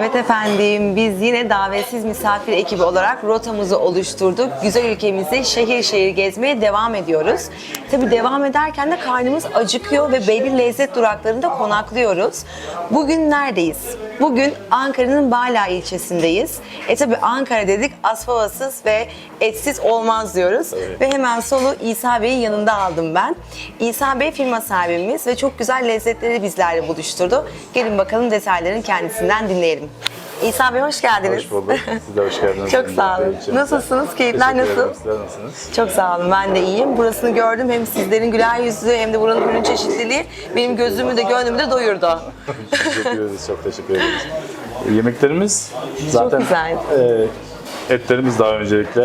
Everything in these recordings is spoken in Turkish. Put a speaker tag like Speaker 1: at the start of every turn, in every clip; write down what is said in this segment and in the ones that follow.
Speaker 1: Evet efendim, biz yine davetsiz misafir ekibi olarak rotamızı oluşturduk. Güzel ülkemizi şehir şehir gezmeye devam ediyoruz. Tabi devam ederken de karnımız acıkıyor ve belli lezzet duraklarında konaklıyoruz. Bugün neredeyiz? Bugün Ankara'nın Bala ilçesindeyiz. E tabi Ankara dedik asfaltsız ve etsiz olmaz diyoruz. Ve hemen solu İsa Bey'in yanında aldım ben. İsa Bey firma sahibimiz ve çok güzel lezzetleri bizlerle buluşturdu. Gelin bakalım detaylarını kendisinden dinleyelim. İsa Bey hoş geldiniz.
Speaker 2: Hoş bulduk. Siz de hoş geldiniz.
Speaker 1: Çok sağ olun. Nasılsınız? Keyifler nasıl?
Speaker 2: Sizler nasılsınız?
Speaker 1: Çok sağ olun. Ben de iyiyim. Burasını gördüm. Hem sizlerin güler yüzlü hem de buranın ürün çeşitliliği benim gözümü de gönlümü de doyurdu.
Speaker 2: teşekkür ederiz. Çok teşekkür ederiz. Yemeklerimiz zaten
Speaker 1: güzel.
Speaker 2: e, etlerimiz daha öncelikle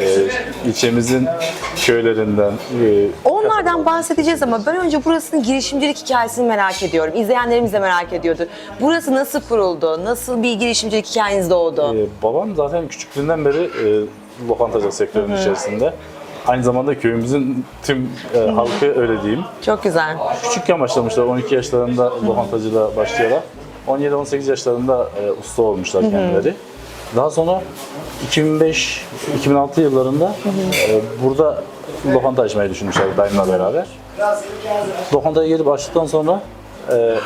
Speaker 2: e, ilçemizin köylerinden e,
Speaker 1: Onlardan bahsedeceğiz ama ben önce burasının girişimcilik hikayesini merak ediyorum. İzleyenlerimiz de merak ediyordu. Burası nasıl kuruldu? Nasıl bir girişimcilik hikayeniz doğdu?
Speaker 2: e, babam zaten küçüklüğünden beri e, lokantacılık sektörünün içerisinde. Aynı zamanda köyümüzün tüm e, halkı öyle diyeyim.
Speaker 1: Çok güzel.
Speaker 2: Küçükken başlamışlar. 12 yaşlarında lokantacılığa başlıyorlar. 17-18 yaşlarında e, usta olmuşlar kendileri. Daha sonra 2005-2006 yıllarında e, burada lokanta açmayı düşünmüşler dayımla beraber. Lokantaya gelip açtıktan sonra e,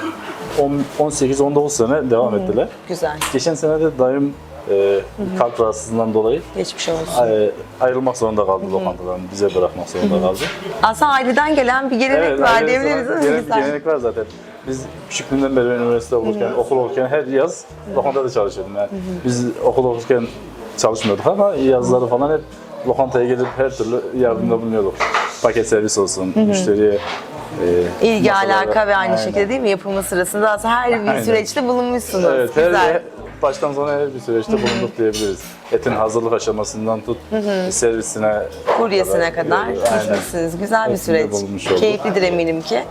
Speaker 2: on- 18-19 sene devam ettiler.
Speaker 1: Güzel.
Speaker 2: Geçen sene de dayım e, kalp rahatsızlığından dolayı
Speaker 1: Geçmiş olsun.
Speaker 2: e, ayrılmak zorunda kaldı lokantadan. Bize bırakmak zorunda kaldı.
Speaker 1: Aslında aileden gelen bir gelenek var
Speaker 2: ailemiz
Speaker 1: diyebiliriz
Speaker 2: olarak
Speaker 1: değil mi?
Speaker 2: gelen bir
Speaker 1: Güzel.
Speaker 2: gelenek var zaten. Biz küçüklüğünden beri üniversite okurken, okul okurken her yaz lokantada çalışıyordum yani. Biz okul okurken çalışmıyorduk ama yazları falan hep lokantaya gelip her türlü yardımda bulunuyorduk. Paket servis olsun, müşteriye e,
Speaker 1: İlgi,
Speaker 2: masalara-
Speaker 1: alaka ve aynı
Speaker 2: Aynen.
Speaker 1: şekilde değil mi? Yapılma sırasında aslında her bir
Speaker 2: Aynen.
Speaker 1: süreçte bulunmuşsunuz.
Speaker 2: Evet, her,
Speaker 1: Güzel.
Speaker 2: her- baştan sona her bir süreçte bulunduk diyebiliriz. Etin hazırlık aşamasından tut, servisine
Speaker 1: Kuryesine kadar
Speaker 2: Aynen.
Speaker 1: gitmişsiniz. Güzel bir
Speaker 2: Hepsinde
Speaker 1: süreç.
Speaker 2: bulunmuş olduk.
Speaker 1: Keyiflidir eminim ki.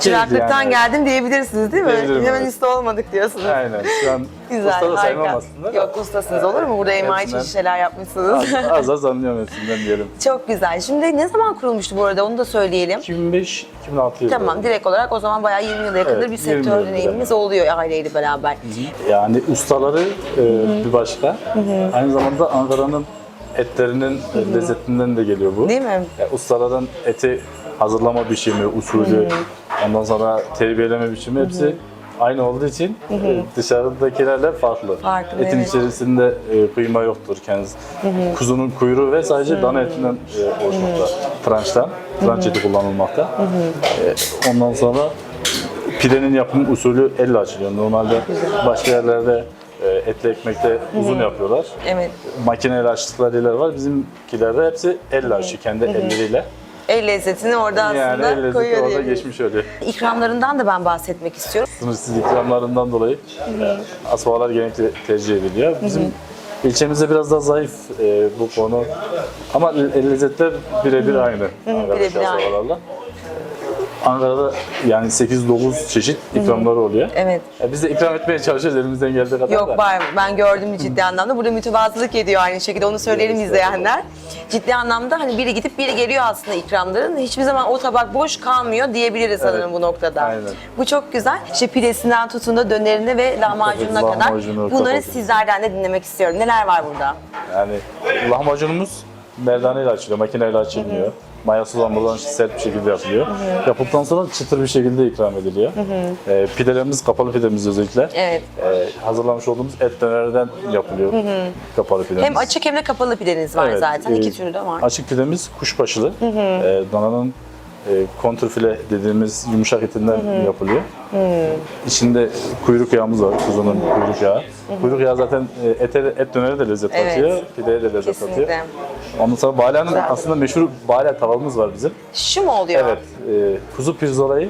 Speaker 1: Çıraklıktan
Speaker 2: yani.
Speaker 1: geldim diyebilirsiniz değil mi?
Speaker 2: Diyebilirim,
Speaker 1: Hemen
Speaker 2: evet.
Speaker 1: olmadık diyorsunuz.
Speaker 2: Aynen. Şu an
Speaker 1: Güzel,
Speaker 2: usta da saymam
Speaker 1: harika.
Speaker 2: aslında. da.
Speaker 1: Yok ustasınız olur mu? Burada emayi
Speaker 2: Hepsinden-
Speaker 1: çeşit şeyler yapmışsınız.
Speaker 2: Az, az az anlıyorum hepsinden diyelim.
Speaker 1: Çok güzel. Şimdi ne zaman kurulmuştu bu arada onu da söyleyelim.
Speaker 2: 2005-2006 yılı.
Speaker 1: Tamam direkt olarak o zaman bayağı 20 yıla yakındır
Speaker 2: Evet,
Speaker 1: bir
Speaker 2: 20
Speaker 1: sektör
Speaker 2: yıldır,
Speaker 1: deneyimimiz oluyor aileyle beraber.
Speaker 2: Yani ustaları e, bir başka. Aynı zamanda Ankara'nın etlerinin e, lezzetinden de geliyor bu.
Speaker 1: Değil mi?
Speaker 2: Yani ustaların eti hazırlama biçimi, usulü, ondan sonra terbiyeleme biçimi hepsi aynı olduğu için e, dışarıdakilerle farklı.
Speaker 1: Farklı,
Speaker 2: Etin
Speaker 1: evet.
Speaker 2: içerisinde e, kıyma yoktur kendisi. Kuzunun kuyruğu ve sadece dana etinden e, oluşmakta. Trançtan, tranç eti kullanılmakta. E, ondan sonra pidenin yapım usulü elle açılıyor. Normalde başka yerlerde e, etli ekmekte uzun yapıyorlar.
Speaker 1: Evet.
Speaker 2: Makineyle açtıkları yerler var. Bizimkilerde hepsi elle açıyor, kendi elleriyle.
Speaker 1: El lezzetini orada aslında
Speaker 2: Yani el lezzeti
Speaker 1: koyuyor
Speaker 2: orada
Speaker 1: diyebiliriz.
Speaker 2: geçmiş oluyor.
Speaker 1: İkramlarından da ben bahsetmek istiyorum.
Speaker 2: Sınırsız ikramlarından dolayı asmalar genellikle tercih ediliyor. Bizim ilçemizde biraz daha zayıf e, bu konu. Ama el lezzetler birebir aynı.
Speaker 1: Birebir aynı.
Speaker 2: Ankara'da yani 8-9 çeşit ikramları oluyor.
Speaker 1: Evet.
Speaker 2: E, Biz de ikram etmeye çalışıyoruz elimizden geldiği kadar
Speaker 1: Yok
Speaker 2: da.
Speaker 1: var. Ben gördüm ciddi anlamda. Burada mütevazılık ediyor aynı şekilde. Onu söyleyelim izleyenler. Ciddi anlamda hani biri gidip biri geliyor aslında ikramların. Hiçbir zaman o tabak boş kalmıyor diyebiliriz sanırım
Speaker 2: Evet,
Speaker 1: bu noktada.
Speaker 2: aynen.
Speaker 1: Bu çok güzel. İşte pidesinden tutun da dönerine ve lahmacununa kadar.
Speaker 2: lahmacunu,
Speaker 1: Bunları
Speaker 2: kapatın.
Speaker 1: sizlerden de dinlemek istiyorum. Neler var burada?
Speaker 2: Yani lahmacunumuz merdaneyle açılıyor, makineyle açılmıyor. Mayası olmadan sert bir şekilde yapılıyor. Yapıldıktan sonra çıtır bir şekilde ikram ediliyor. Ee, pidelerimiz kapalı pidemiz özellikle.
Speaker 1: Evet.
Speaker 2: Ee, hazırlamış olduğumuz et dönerden yapılıyor kapalı pidemiz.
Speaker 1: Hem açık hem de kapalı pideniz var
Speaker 2: Evet,
Speaker 1: zaten.
Speaker 2: e,
Speaker 1: İki türü de var.
Speaker 2: Açık pidemiz kuşbaşılı. Ee, dananın e, kontrfile dediğimiz yumuşak etinden yapılıyor. İçinde kuyruk yağımız var, kuzunun kuyruk yağı. Kuyruk yağı zaten e, ete, et dönere de lezzet
Speaker 1: Evet.
Speaker 2: atıyor, pideye de lezzet atıyor.
Speaker 1: Kesinlikle.
Speaker 2: Ondan sonra Bala'nın aslında meşhur Bala tavamız var bizim.
Speaker 1: Şu mu oluyor?
Speaker 2: Evet, e, kuzu pirzolayı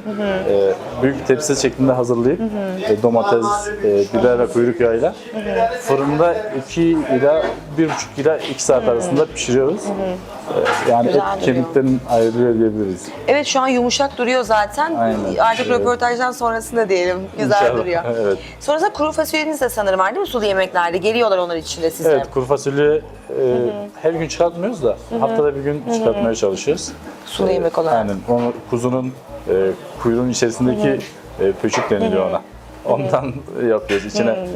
Speaker 2: e, büyük tepsi şeklinde hazırlayıp e, domates, e, biber ve kuyruk yağıyla fırında 2 ila 1,5 ila 2 saat arasında pişiriyoruz. E, yani
Speaker 1: Güzel
Speaker 2: et
Speaker 1: duruyor.
Speaker 2: kemikten ayrılıyor diyebiliriz.
Speaker 1: Evet şu an yumuşak duruyor zaten.
Speaker 2: Aynen.
Speaker 1: Artık
Speaker 2: Evet.
Speaker 1: röportajdan sonrasında diyelim. Güzel
Speaker 2: İnşallah.
Speaker 1: duruyor.
Speaker 2: Evet.
Speaker 1: Sonrasında kuru fasulyeniz de sanırım var değil mi sulu yemeklerde? Geliyorlar onlar içinde size.
Speaker 2: Evet, kuru fasulye e, her gün çıkartmıyoruz da haftada bir gün çıkartmaya çalışıyoruz.
Speaker 1: Sulu yemek olarak.
Speaker 2: Aynen. Onu kuzunun e, kuyruğun içerisindeki e, pöçük deniliyor ona. Ondan yapıyoruz. İçine e,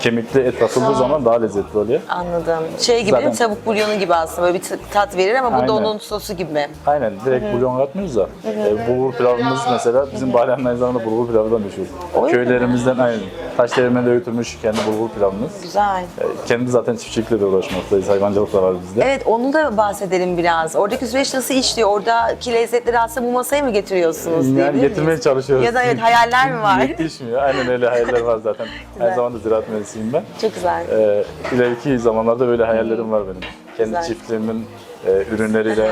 Speaker 2: kemikli et atıldığı zaman daha lezzetli oluyor.
Speaker 1: Anladım. Şey gibi
Speaker 2: Zaten-
Speaker 1: tavuk bulyonu gibi aslında böyle bir tat verir ama bu da
Speaker 2: Aynen.
Speaker 1: onun sosu gibi.
Speaker 2: Aynen direkt bulyon katmıyoruz da. E, bulgur pilavımız mesela bizim Bahriye'nin aynı zamanda bulgur pilavı da meşhur.
Speaker 1: Öyle mi?
Speaker 2: Köylerimizden aynen. Taş değirmende öğütülmüş kendi bulgur pilavımız.
Speaker 1: Güzel.
Speaker 2: E, kendi zaten çiftçilikle de uğraşmaktayız. Hayvancılık da var bizde.
Speaker 1: Evet onu da bahsedelim biraz. Oradaki süreç nasıl işliyor? Oradaki lezzetleri aslında bu masaya mı getiriyorsunuz?
Speaker 2: Yani getirmeye
Speaker 1: miyiz?
Speaker 2: çalışıyoruz.
Speaker 1: Ya da evet hayaller mi var?
Speaker 2: Yetişmiyor. Aynen öyle hayaller var zaten. Aynı zamanda ziraat mühendisiyim ben.
Speaker 1: Çok güzel.
Speaker 2: Ee, ileriki zamanlarda böyle hayallerim var benim. Kendi
Speaker 1: Güzel.
Speaker 2: çiftliğimin e, ürünleriyle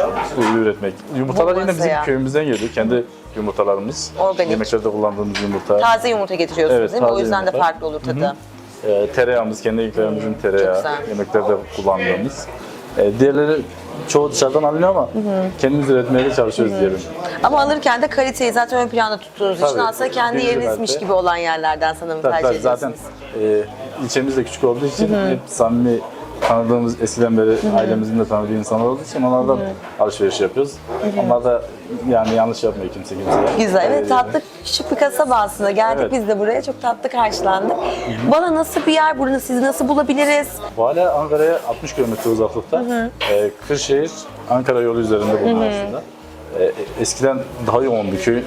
Speaker 2: üretmek. Yumurtalar yine bizim
Speaker 1: masaya.
Speaker 2: köyümüzden geliyor. Kendi yumurtalarımız.
Speaker 1: Organik.
Speaker 2: Yemeklerde kullandığımız yumurta.
Speaker 1: Taze yumurta getiriyorsunuz
Speaker 2: Evet,
Speaker 1: değil mi? O
Speaker 2: taze
Speaker 1: yüzden de
Speaker 2: yumurta.
Speaker 1: farklı olur tadı.
Speaker 2: E, tereyağımız, kendi eklerimizin tereyağı.
Speaker 1: güzel.
Speaker 2: Yemeklerde kullandığımız. E, diğerleri çoğu dışarıdan alınıyor ama kendimiz üretmeye de çalışıyoruz diyelim.
Speaker 1: Ama alırken de kaliteyi zaten ön planda tuttuğunuz için aslında kendi yerinizmiş gibi olan yerlerden sanırım
Speaker 2: Tabii,
Speaker 1: tercih
Speaker 2: tabii,
Speaker 1: ediyorsunuz.
Speaker 2: zaten e, ilçemiz de küçük olduğu için hep samimi tanıdığımız eskiden beri ailemizin de tanıdığı insanlar olduğu için onlardan alışveriş yapıyoruz. Onlar da yani yanlış yapmıyor kimse kimseye.
Speaker 1: Güzel. Evet
Speaker 2: Ee,
Speaker 1: tatlı küçük bir kasaba aslında. Geldik
Speaker 2: Evet.
Speaker 1: biz de buraya çok tatlı karşılandık. Bana nasıl bir yer? Burada sizi nasıl bulabiliriz?
Speaker 2: Vala Ankara'ya 60 kilometre uzaklıkta. E, Kırşehir Ankara yolu üzerinde bulunuyor aslında. E, eskiden daha yoğun bir köy.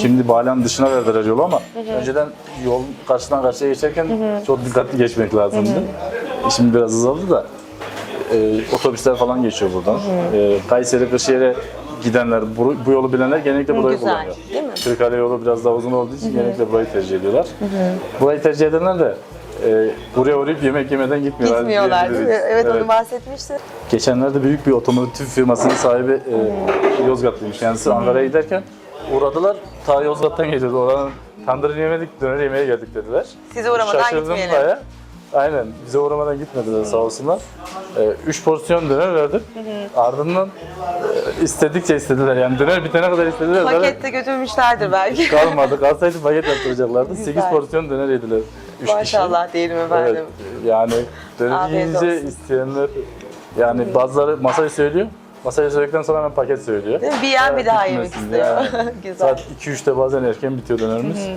Speaker 2: Şimdi Balen dışına verdiler yolu ama önceden yol karşıdan karşıya geçerken çok dikkatli geçmek lazımdı. Şimdi biraz azaldı da e, otobüsler falan geçiyor buradan. E, Kayseri Kırşehir'e gidenler, bu, bu yolu bilenler genellikle burayı
Speaker 1: güzel,
Speaker 2: kullanıyor.
Speaker 1: değil mi?
Speaker 2: Kırıkkale yolu biraz daha uzun olduğu için genellikle burayı tercih ediyorlar. Burayı tercih edenler de e, buraya uğrayıp yemek yemeden gitmiyorlar.
Speaker 1: Gitmiyorlar değil mi?
Speaker 2: diyebiliriz.
Speaker 1: Evet, onu bahsetmişti.
Speaker 2: Geçenlerde büyük bir otomotiv firmasının sahibi e, Yozgatlıymış. Kendisi Ankara'ya giderken uğradılar. Ta Yozgat'tan geliyordu. Oranın tandırını yemedik, döner yemeye geldik dediler.
Speaker 1: Size uğramadan
Speaker 2: Şaşırdım
Speaker 1: gitmeyelim.
Speaker 2: bayağı. Aynen. Bize uğramadan gitmediler sağ olsunlar. E, üç porsiyon döner verdik. Ardından e, istedikçe istediler. Yani döner bitene kadar istediler. Zaten
Speaker 1: Pakette götürmüşlerdir belki.
Speaker 2: Kalmadı. Kalsaydı paket yaptıracaklardı.
Speaker 1: Güzel.
Speaker 2: 8 porsiyon döner yediler. Üç kişi.
Speaker 1: Maşallah diyelim
Speaker 2: Evet.
Speaker 1: efendim.
Speaker 2: Yani döner
Speaker 1: Afiyet
Speaker 2: yiyince
Speaker 1: olsun.
Speaker 2: isteyenler yani bazıları masayı söylüyor. Masayı söyledikten sonra hemen paket söylüyor.
Speaker 1: Değil mi? Bir yiyen bir daha yemek
Speaker 2: Bitmesin
Speaker 1: istiyor.
Speaker 2: yani.
Speaker 1: Güzel.
Speaker 2: Saat 2-3'te bazen erken bitiyor dönerimiz.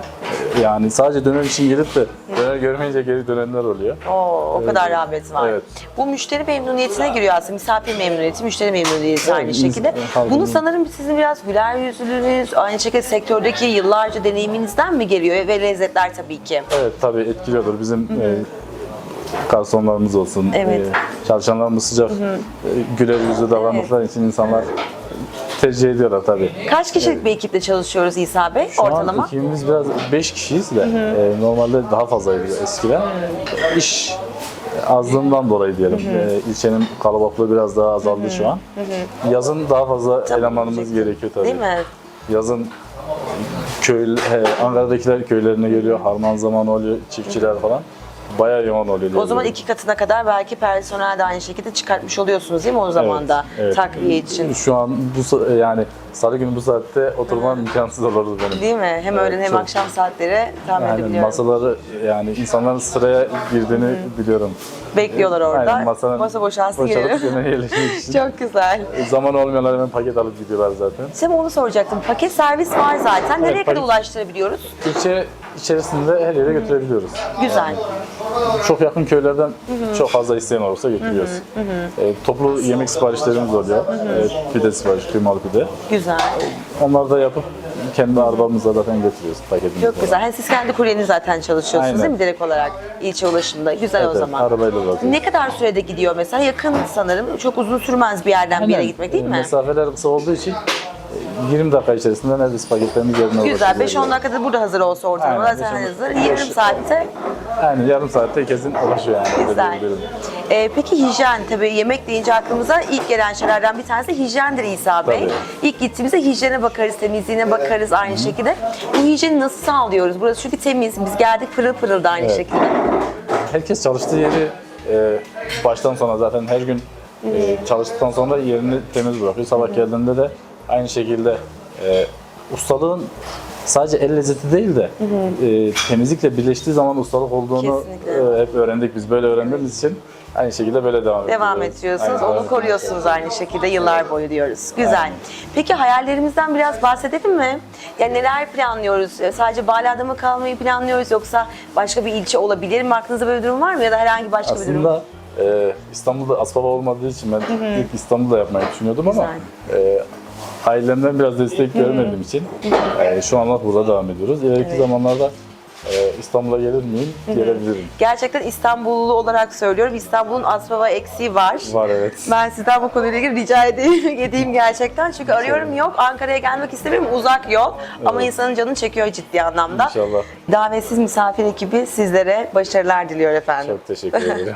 Speaker 2: Yani sadece döner için gelip de döner görmeyince geri dönenler oluyor.
Speaker 1: Oo, o kadar rağbet var.
Speaker 2: Evet.
Speaker 1: Bu müşteri memnuniyetine giriyor aslında. Misafir memnuniyeti, müşteri memnuniyeti aynı
Speaker 2: biz-
Speaker 1: şekilde. Bunu sanırım sizin biraz güler yüzlülüğünüz, aynı şekilde sektördeki yıllarca deneyiminizden mi geliyor ve lezzetler tabii ki.
Speaker 2: Evet tabii etkiliyordur. Bizim e, garsonlarımız olsun,
Speaker 1: Evet.
Speaker 2: e, çalışanlarımız sıcak, e, güler yüzlü davrandıkları için insanlar tercih ediyorlar tabii.
Speaker 1: Kaç kişilik bir ekiple çalışıyoruz İsa Bey
Speaker 2: Şu
Speaker 1: ortalama?
Speaker 2: an ekibimiz biraz 5 kişiyiz de e, normalde daha fazlaydı eskiden. İş azlığından dolayı diyelim. E, ilçenin kalabalıklığı biraz daha azaldı şu an. Yazın daha fazla elemanımız gerekiyor tabii.
Speaker 1: Değil mi?
Speaker 2: Yazın köy, he, Ankara'dakiler köylerine geliyor, harman zamanı oluyor, çiftçiler falan. Bayağı yoğun oluyor.
Speaker 1: O zaman iki katına kadar belki personel de aynı şekilde çıkartmış oluyorsunuz değil mi o zaman da
Speaker 2: evet.
Speaker 1: takviye için?
Speaker 2: Şu an bu sa- yani salı günü bu saatte oturmam imkansız olurdu benim.
Speaker 1: Değil mi? Hem öğlen hem
Speaker 2: çok.
Speaker 1: akşam saatleri tahmin
Speaker 2: Yani
Speaker 1: edebiliyorum.
Speaker 2: masaları yani insanların sıraya girdiğini biliyorum.
Speaker 1: Bekliyorlar orada.
Speaker 2: Aynen, masanın
Speaker 1: Masa boşalsın
Speaker 2: boşalıp
Speaker 1: gelelim.
Speaker 2: yemeğe yerleşmek için.
Speaker 1: Çok güzel.
Speaker 2: Zaman olmayanlar hemen paket alıp gidiyorlar zaten.
Speaker 1: Size onu soracaktım. Paket servis var zaten. Nereye
Speaker 2: Evet,
Speaker 1: kadar
Speaker 2: paket-
Speaker 1: ulaştırabiliyoruz?
Speaker 2: İlçe içerisinde her yere götürebiliyoruz.
Speaker 1: Güzel.
Speaker 2: Çok yakın köylerden çok fazla isteyen olursa götürüyoruz. E, toplu yemek siparişlerimiz oluyor. E, pide sipariş, kıymalı pide.
Speaker 1: Güzel.
Speaker 2: Onları da yapıp kendi arabamızla zaten götürüyoruz paketimizi.
Speaker 1: Çok güzel. Hani siz kendi kuryeniz zaten çalışıyorsunuz
Speaker 2: Aynen.
Speaker 1: değil mi direkt olarak ilçe ulaşımda? Güzel
Speaker 2: Evet,
Speaker 1: o
Speaker 2: evet,
Speaker 1: zaman.
Speaker 2: arabayla zaten.
Speaker 1: Ne kadar sürede gidiyor mesela? Yakın sanırım. Çok uzun sürmez bir yerden bir yere gitmek değil
Speaker 2: E,
Speaker 1: mi?
Speaker 2: Mesafeler kısa olduğu için 20 dakika içerisinde neredeyse paketlerimiz yerine
Speaker 1: Güzel.
Speaker 2: ulaşıyor.
Speaker 1: 5-10 dakikada burada hazır olsa ortalama
Speaker 2: Aynen,
Speaker 1: zaten
Speaker 2: 5-10
Speaker 1: hazır.
Speaker 2: Beş-
Speaker 1: Yarım saatte
Speaker 2: Yani yarım saatte kesin ulaşıyor yani. öyle
Speaker 1: Güzel.
Speaker 2: diyebilirim.
Speaker 1: Ee, peki hijyen tabii yemek deyince aklımıza ilk gelen şeylerden bir tanesi hijyendir İsa Bey.
Speaker 2: Tabii.
Speaker 1: İlk gittiğimizde hijyene bakarız, temizliğine bakarız aynı şekilde. Bu hijyeni nasıl sağlıyoruz? Burası çünkü temiz. Biz geldik pırıl pırıl da aynı
Speaker 2: Evet.
Speaker 1: şekilde.
Speaker 2: Herkes çalıştığı yeri e, baştan sona zaten her gün e, çalıştıktan sonra yerini temiz bırakıyor. Sabah geldiğinde de aynı şekilde e, ustalığın sadece el lezzeti değil de e, temizlikle birleştiği zaman ustalık olduğunu
Speaker 1: Kesinlikle.
Speaker 2: e, hep öğrendik. Biz böyle öğrendiğimiz için aynı şekilde böyle devam ediyoruz.
Speaker 1: Devam ediyorsunuz.
Speaker 2: Aynen,
Speaker 1: Onu koruyorsunuz aynı şekilde yıllar boyu diyoruz. Güzel. Peki hayallerimizden biraz bahsedelim mi? Yani neler planlıyoruz? Sadece Bala'da mı kalmayı planlıyoruz yoksa başka bir ilçe olabilir mi? Aklınızda böyle bir durum var mı ya da herhangi başka bir durum?
Speaker 2: Aslında e, İstanbul'da Aspava olmadığı için ben ilk İstanbul'da yapmayı düşünüyordum ama e, ailemden biraz destek görmediğim için e, şu anlar burada devam ediyoruz. İleriki zamanlarda e, İstanbul'a gelir miyim? Gelebilirim.
Speaker 1: Gerçekten İstanbullu olarak söylüyorum. İstanbul'un Aspava eksiği var.
Speaker 2: Var evet.
Speaker 1: Ben sizden bu konuyla ilgili rica edeyim, edeyim gerçekten. Çünkü arıyorum yok. Ankara'ya gelmek istemiyorum. Uzak yol. Ama insanın canını çekiyor ciddi anlamda.
Speaker 2: İnşallah.
Speaker 1: Davetsiz misafir ekibi sizlere başarılar diliyor efendim.
Speaker 2: Çok teşekkür ederim.